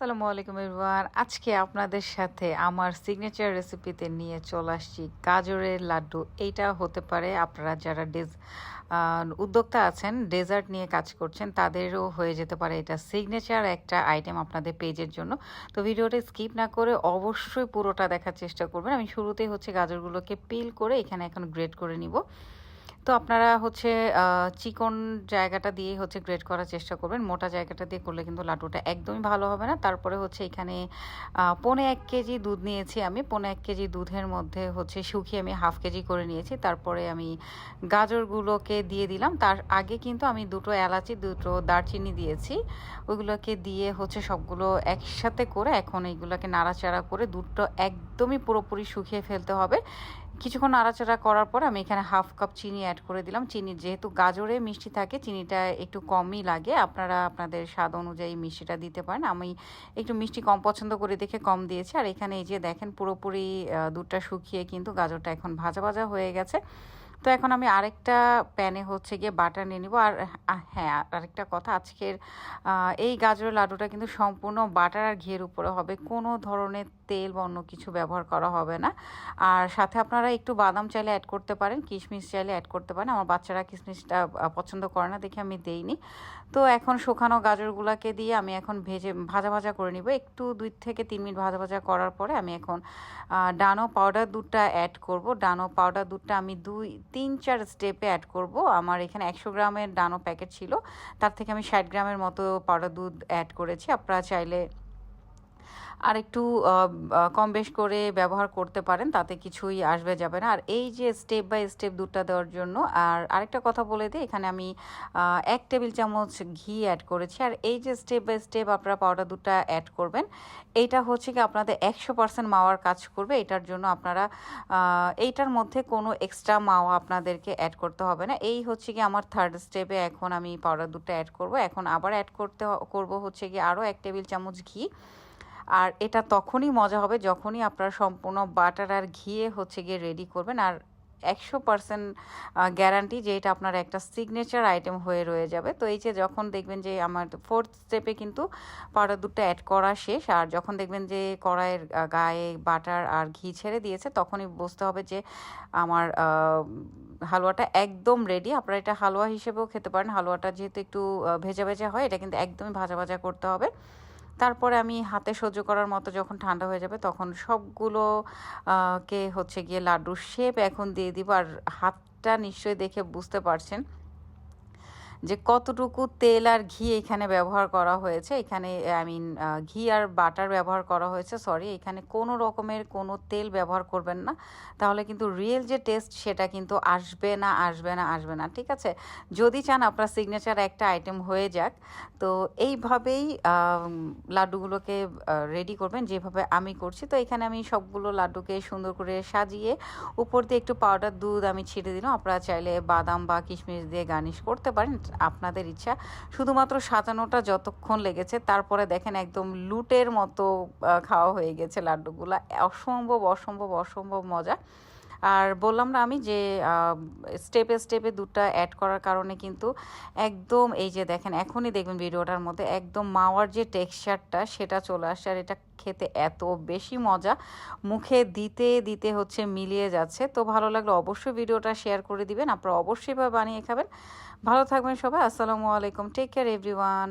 আসসালামু আলাইকুম এভরিওয়ান। আজকে আপনাদের সাথে আমার সিগনেচার রেসিপিতে নিয়ে চলে আসছি গাজরের লাড্ডু। এইটা হতে পারে আপনারা যারা ডেজ উদ্যোক্তা আছেন ডেজার্ট নিয়ে কাজ করছেন, তাদেরও হয়ে যেতে পারে এটা সিগনেচার একটা আইটেম আপনাদের পেজের জন্য। তো ভিডিওটা স্কিপ না করে অবশ্যই পুরোটা দেখার চেষ্টা করবেন। আমি শুরুতেই হচ্ছে গাজরগুলোকে পিল করে এখানে এখন গ্রেড করে নিব। তো আপনারা হচ্ছে চিকন জায়গাটা দিয়ে হচ্ছে গ্রেড করার চেষ্টা করবেন। মোটা জায়গাটা দিয়ে করলে কিন্তু লাড্ডুটা একদমই ভালো হবে না। তারপরে হচ্ছে এখানে পৌনে এক কেজি দুধ নিয়েছি আমি। পৌনে এক কেজি দুধের মধ্যে হচ্ছে শুকিয়ে আমি হাফ কেজি করে নিয়েছি। তারপরে আমি গাজরগুলোকে দিয়ে দিলাম। তার আগে কিন্তু আমি দুটো এলাচি, দুটো দারচিনি দিয়েছি। ওইগুলোকে দিয়ে হচ্ছে সবগুলো একসাথে করে এখন এইগুলোকে নাড়াচাড়া করে দুধটা একদমই পুরোপুরি শুকিয়ে ফেলতে হবে। কিছুক্ষণ নাড়াচাড়া করার পর আমি এখানে হাফ কাপ চিনি অ্যাড করে দিলাম। চিনি যেহেতু গাজরে মিষ্টি থাকে, চিনিটা একটু কমই লাগে। আপনারা আপনাদের স্বাদ অনুযায়ী মিষ্টিটা দিতে পারেন। আমি একটু মিষ্টি কম পছন্দ করে দেখে কম দিয়েছি। আর এখানে এই যে দেখেন পুরোপুরি দুধটা শুকিয়ে কিন্তু গাজরটা এখন ভাজা ভাজা হয়ে গেছে। তো এখন আমি আরেকটা প্যানে হচ্ছে গিয়ে বাটার নিয়ে নিব। আর হ্যাঁ আরেকটা কথা, আজকের এই গাজরের লাড্ডুটা কিন্তু সম্পূর্ণ বাটার আর ঘিয়ের উপরে হবে। কোনো ধরনের তেল বা অন্য কিছু ব্যবহার করা হবে না। আর সাথে আপনারা একটু বাদাম চাইলে অ্যাড করতে পারেন, কিশমিশ চাইলে অ্যাড করতে পারেন। আমার বাচ্চারা কিশমিশটা পছন্দ করে না, দেখে আমি দেইনি। তো এখন শুকানো গাজরগুলোকে দিয়ে আমি এখন ভেজে, ভাজা ভাজা করে নিব। একটু দুই থেকে তিন মিনিট ভাজা ভাজা করার পরে আমি এখন ডানো পাউডার দুধটা অ্যাড করব। ডানো পাউডার দুধটা আমি দুই তিন চার স্টেপে অ্যাড করব। আমার এখানে একশো গ্রামের ডানো প্যাকেট ছিল। তার থেকে আমি ষাট গ্রামের মতো পাউডার দুধ অ্যাড করেছি। আপনারা চাইলে আর একটু কম বেশ করে ব্যবহার করতে পারেন, তাতে কিছুই আসবে যাবে না। আর এই যে স্টেপ বাই স্টেপ দুধটা দেওয়ার জন্য, আর আরেকটা কথা বলে দিই, এখানে আমি এক টেবিল চামচ ঘি অ্যাড করেছি। আর এই যে স্টেপ বাই স্টেপ আপনারা পাউডার দুধটা অ্যাড করবেন, এইটা হচ্ছে কি আপনাদের একশো পার্সেন্ট মাওয়ার কাজ করবে। এটার জন্য আপনারা এইটার মধ্যে কোনো এক্সট্রা মাওয়া আপনাদেরকে অ্যাড করতে হবে না। এই হচ্ছে কি আমার থার্ড স্টেপে এখন আমি পাউডার দুধটা অ্যাড করব। এখন আবার অ্যাড করতে করব হচ্ছে কি আরও এক টেবিল চামচ ঘি। আর এটা তখনই মজা হবে যখনই আপনারা সম্পূর্ণ বাটার আর ঘিয়ে হচ্ছে গিয়ে রেডি করবেন। আর একশো পার্সেন্ট গ্যারান্টি যে এটা আপনার একটা সিগনেচার আইটেম হয়ে রয়ে যাবে। তো এই যে যখন দেখবেন যে আমার ফোর্থ স্টেপে কিন্তু পাউডার দুধটা অ্যাড করা শেষ, আর যখন দেখবেন যে কড়াইয়ের গায়ে বাটার আর ঘি ছেড়ে দিয়েছে, তখনই বুঝতে হবে যে আমার হালুয়াটা একদম রেডি আপনারা এটা হালুয়া হিসেবেও খেতে পারেন। হালুয়াটা যেহেতু একটু ভেজা ভেজা হয়, এটা কিন্তু একদমই ভাজা ভাজা করতে হবে। তারপরে আমি হাতে সহ্য করার মতো যখন ঠান্ডা হয়ে যাবে তখন সবগুলো কে হচ্ছে গিয়ে লাড্ডুর শেপ এখন দিয়ে দিব। আর হাতটা নিশ্চয়ই দেখে বুঝতে পারছেন। যে কতটুকু তেল আর ঘি এখানে ব্যবহার করা হয়েছে, এখানে, আই মিন ঘি আর বাটার ব্যবহার করা হয়েছে, সরি, এখানে কোনো রকমের কোনো তেল ব্যবহার করবেন না। তাহলে কিন্তু রিয়েল যে টেস্ট সেটা কিন্তু আসবে না আসবে না আসবে না, ঠিক আছে? যদি চান আপনার সিগনেচার একটা আইটেম হয়ে যাক, তো এইভাবেই লাড্ডুগুলোকে রেডি করবেন যেভাবে আমি করছি। তো এখানে আমি সবগুলো লাড্ডুকে সুন্দর করে সাজিয়ে উপর দিয়ে একটু পাউডার দুধ আমি ছিটে দিলাম। আপনারা চাইলে বাদাম বা কিশমিশ দিয়ে গার্নিশ করতে পারেন। আপনাদের ইচ্ছা। শুধুমাত্র সাজানোটা যতক্ষণ লেগেছে, তারপরে দেখেন একদম লুটের মতো খাওয়া হয়ে গেছে লাড্ডুগুলা। অসম্ভব অসম্ভব অসম্ভব মজা। আর বললাম না আমি যে স্টেপে স্টেপে দুধটা অ্যাড করার কারণে কিন্তু একদম এই যে দেখেন, এখনই দেখবেন ভিডিওটার মধ্যে একদম মাওয়ার যে টেক্সচারটা সেটা চলে আসে আর এটা খেতে এত বেশি মজা, মুখে দিতে দিতে হচ্ছে মিলিয়ে যাচ্ছে। তো ভালো লাগলে অবশ্যই ভিডিওটা শেয়ার করে দিবেন, আপনারা অবশ্যইভাবে বানিয়ে খাবেন। ভালো থাকবেন সবাই, আসসালামু আলাইকুম টেক কেয়ার এভরিওয়ান